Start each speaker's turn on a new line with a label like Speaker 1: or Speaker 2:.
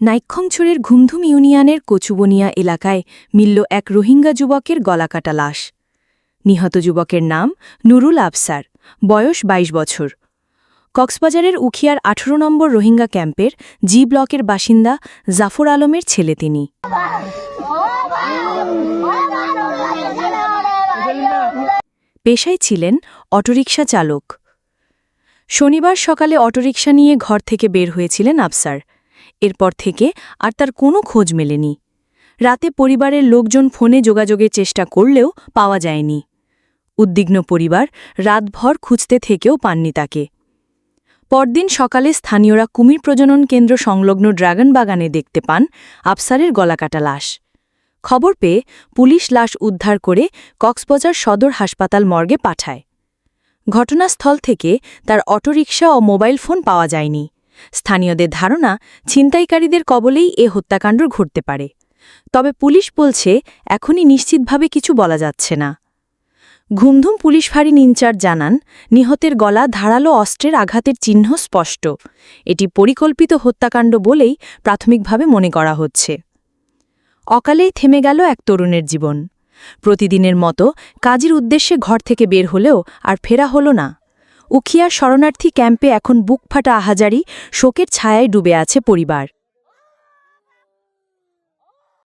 Speaker 1: নাইক্ষংছড়ের ঘুমধুম ইউনিয়নের কচুবনিয়া এলাকায় মিলল এক রোহিঙ্গা যুবকের গলাকাটা লাশ। নিহত যুবকের নাম নুরুল আফসার, বয়স ২২ বছর। কক্সবাজারের উখিয়ার ১৮ নম্বর রোহিঙ্গা ক্যাম্পের জি ব্লকের বাসিন্দা জাফর আলমের ছেলে তিনি। পেশায় ছিলেন অটোরিকশা চালক। শনিবার সকালে অটোরিকশা নিয়ে ঘর থেকে বের হয়েছিলেন আফসার। এরপর থেকে আর তার কোনো খোঁজ মেলেনি। রাতে পরিবারের লোকজন ফোনে যোগাযোগের চেষ্টা করলেও পাওয়া যায়নি। উদ্বিগ্ন পরিবার রাতভর খুঁজতে থেকেও পাননি তাকে। পরদিন সকালে স্থানীয়রা কুমির প্রজনন কেন্দ্র সংলগ্ন ড্রাগন বাগানে দেখতে পান আফসারের গলাকাটা লাশ। খবর পেয়ে পুলিশ লাশ উদ্ধার করে কক্সবাজার সদর হাসপাতাল মর্গে পাঠায়। ঘটনাস্থল থেকে তার অটোরিকশা ও মোবাইল ফোন পাওয়া যায়নি। স্থানীয়দের ধারণা, ছিনতাইকারীদের কবলেই এ হত্যাকাণ্ড ঘটতে পারে। তবে পুলিশ বলছে, এখনই নিশ্চিতভাবে কিছু বলা যাচ্ছে না। ঘুমধুম পুলিশ ফাঁড়ির ইনচার্জ জানান, নিহতের গলা ধারালো অস্ত্রের আঘাতের চিহ্ন স্পষ্ট। এটি পরিকল্পিত হত্যাকাণ্ড বলেই প্রাথমিকভাবে মনে করা হচ্ছে। অকালেই থেমে গেল এক তরুণের জীবন। প্রতিদিনের মতো কাজের উদ্দেশ্যে ঘর থেকে বের হলেও আর ফেরা হলো না। উখিয়ার শরণার্থী ক্যাম্পে এখন বুকফাটা আহাজারি শোকের ছায়ায় ডুবে আছে পরিবার।